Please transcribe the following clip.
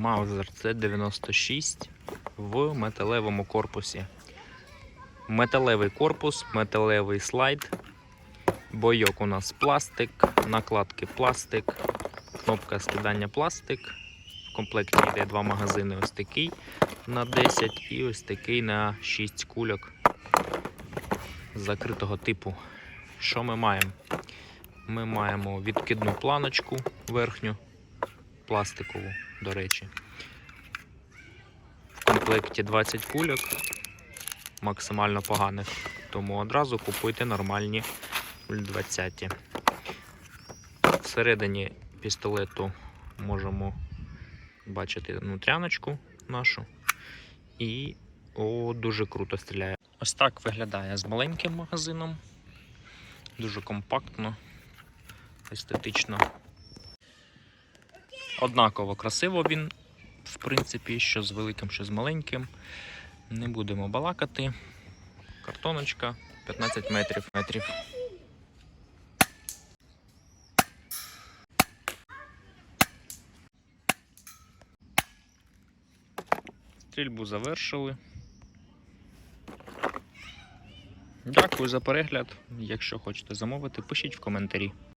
Маузер C96 в металевому корпусі. Металевий корпус, металевий слайд. Бойок у нас пластик, накладки пластик, кнопка скидання пластик. В комплекті йде два магазини: ось такий на 10 і ось такий на 6 кульок закритого типу. Що ми маємо? Ми маємо відкидну планочку верхню, пластикову, до речі. В комплекті 20 кульок, максимально поганих, тому одразу купуйте нормальні 20. Всередині пістолету можемо бачити внутряночку нашу. І о, дуже круто стріляє. Ось так виглядає з маленьким магазином. Дуже компактно, естетично. Однаково красиво він, в принципі, що з великим, що з маленьким. Не будемо балакати. Картоночка 15 метрів. метрів. Стрільбу завершили. Дякую за перегляд. Якщо хочете замовити, пишіть в коментарі.